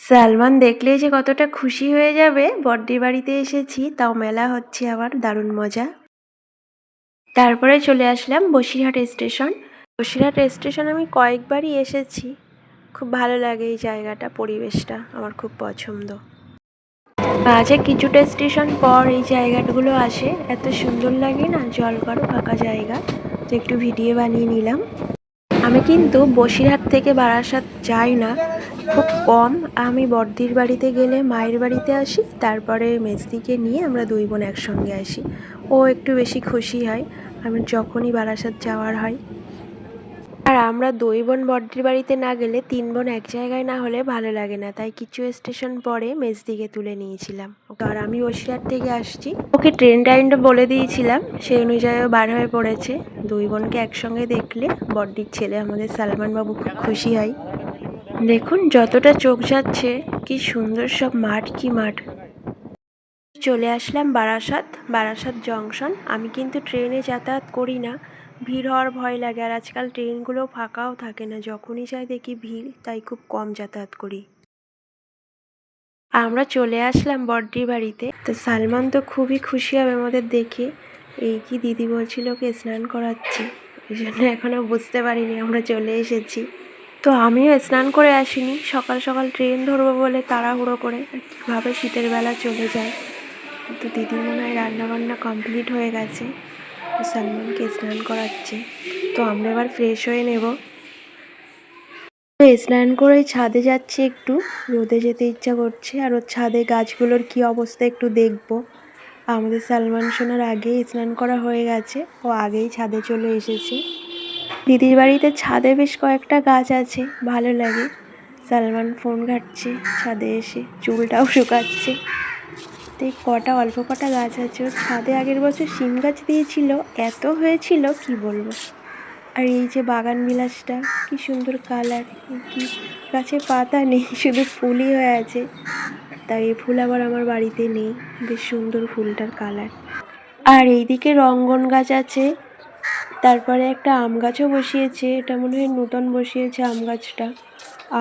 সালমান দেখলেই যে কতটা খুশি হয়ে যাবে। বড়দির বাড়িতে এসেছি, তাও মেলা হচ্ছে আবার, দারুণ মজা। তারপরে চলে আসলাম বসিরহাট স্টেশন। বসিরহাট স্টেশন আমি কয়েকবারই এসেছি। খুব ভালো লাগে এই জায়গাটা, পরিবেশটা আমার খুব পছন্দ। মাঝে কিছুটা স্টেশন পর এই জায়গাগুলো আসে। এত সুন্দর লাগে না, জল করো ফাঁকা জায়গা। তো একটু ভিডিও বানিয়ে নিলাম। আমি কিন্তু বসিরহাট থেকে বারাসাত যাই না। খুব কম আমি বর্দির বাড়িতে গেলে মায়ের বাড়িতে আসি, তারপরে মেজদিকে নিয়ে আমরা দুই বোন একসঙ্গে আসি। ও একটু বেশি খুশি হয়। আমি যখনই বারাসাত যাওয়ার হয় আর আমরা দুই বোন বর্দির বাড়িতে না গেলে তিন বোন এক জায়গায় না হলে ভালো লাগে না, তাই কিছু স্টেশন পরে মেজদিকে তুলে নিয়েছিলাম। ওকে, আর আমি বসিরহাট থেকে আসছি। ওকে ট্রেন টাইমটা বলে দিয়েছিলাম সেই অনুযায়ী বার হয়ে পড়েছে। দুই বোনকে একসঙ্গে দেখলে বর্দির ছেলে আমাদের সালমান বাবু খুব খুশি হয়। দেখুন যতটা চোখ যাচ্ছে, কি সুন্দর সব মাঠ কি মাঠ। চলে আসলাম বারাসাত বারাসাত জংশন। আমি কিন্তু ট্রেনে যাতায়াত করি না ভিড় হওয়ার ভয় লাগে আর আজকাল ট্রেনগুলো ফাঁকাও থাকে না। যখনই যাই দেখি ভিড়, তাই খুব কম যাতায়াত করি। আমরা চলে আসলাম বড়দির বাড়িতে। তো সালমান তো খুবই খুশি হবে আমাদের দেখে। এই কি দিদি বলছিল ওকে স্নান করাচ্ছি। এই জন্য এখনও বুঝতে পারিনি আমরা চলে এসেছি। তো আমিও স্নান করে আসিনি। সকাল সকাল ট্রেন ধরবো বলে তাড়াহুড়ো করে কীভাবে শীতের বেলা চলে যায়। তো দিদি মনে হয় রান্নাবান্না কমপ্লিট হয়ে গেছে। সালমানকে স্নান করাচ্ছে। তো আমরা এবার ফ্রেশ হয়ে নেব। স্নান করে ছাদে যাচ্ছি একটু। রোদে যেতে ইচ্ছা করছে। আর ওর ছাদে গাছগুলোর কি অবস্থা একটু দেখব। আমাদের সালমান সোনার আগেই স্নান করা হয়ে গেছে। ও আগেই ছাদে চলে এসেছে। দিদির বাড়িতে ছাদে বেশ কয়েকটা গাছ আছে। ভালো লাগে। সালমান ফোন ঘাটছে। ছাদে এসে চুলটাও শুকাচ্ছে। তো কটা, অল্প কটা গাছ আছে। ওর ছাদে আগের বছর শিম গাছ দিয়েছিল, এত হয়েছিল, কি বলব? আর এই যে বাগান বিলাসটা, কি সুন্দর কালার কি গাছে পাতা নেই, শুধু ফুলই হয়ে আছে। তাই এই ফুল আবার আমার বাড়িতে নেই, বেশ সুন্দর ফুলটার কালার আর এইদিকে রঙ্গন গাছ আছে, তারপরে একটা আম গাছও বসিয়েছে, এটা মনে হয় নূতন বসিয়েছে আম গাছটা।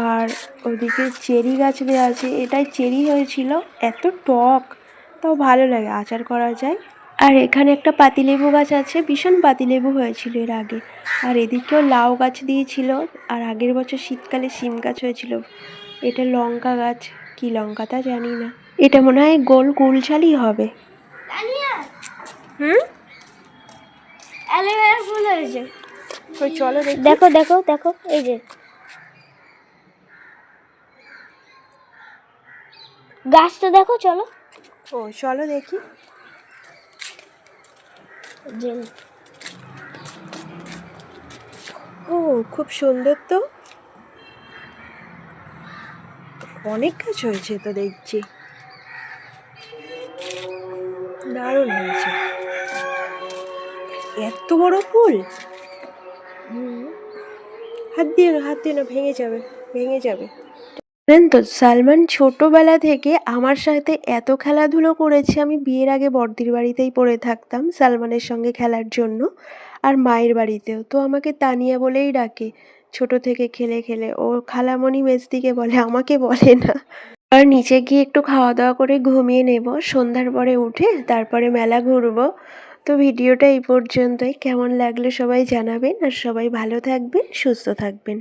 আর ওদিকে চেরি গাছ দেওয়া আছে, এটাই চেরি হয়েছিল, এত টক। তাও ভালো লাগে আচার করা যায়। আর এখানে একটা পাতিলেবু গাছ আছে ভীষণ পাতিলেবু হয়েছিল এর আগে। আর এদিকেও লাউ গাছ দিয়েছিল আর আগের বছর শীতকালে শিম গাছ হয়েছিল। এটা লঙ্কা গাছ কি লঙ্কা তা জানি না। এটা মনে হয় গোল কুলছালি হবে। হুম? অ্যালোভেরা ফুল হয়েছে। ওই চলো দেখি। দেখো দেখো দেখো এই যে। গাছটা দেখো চলো। ও চলো দেখি। ও খুব সুন্দর তো। অনেক কাজ হয়েছে তো দেখছি। দারুণ হয়েছে। এত বড় ফুল হাত দিয়ে হাত দিয়ে না ভেঙে যাবে ভেঙে যাবে। জানেন তো, সালমান ছোটোবেলা থেকে আমার সাথে এত খেলাধুলো করেছে, আমি বিয়ের আগে বড়দির বাড়িতেই পড়ে থাকতাম সালমানের সঙ্গে খেলার জন্য আর মায়ের বাড়িতেও। তো আমাকে তানিয়া বলেই ডাকে, ছোট থেকে খেলে খেলে। ও খালামণি মেজদিকে বলে, আমাকে বলে না। আর নিচে গিয়ে একটু খাওয়া দাওয়া করে ঘুমিয়ে নেব। সন্ধ্যার পরে উঠে তারপরে মেলা ঘুরবো। তো ভিডিওটা এই পর্যন্তই। কেমন লাগল সবাই জানাবেন আর সবাই ভালো থাকবেন, সুস্থ থাকবেন।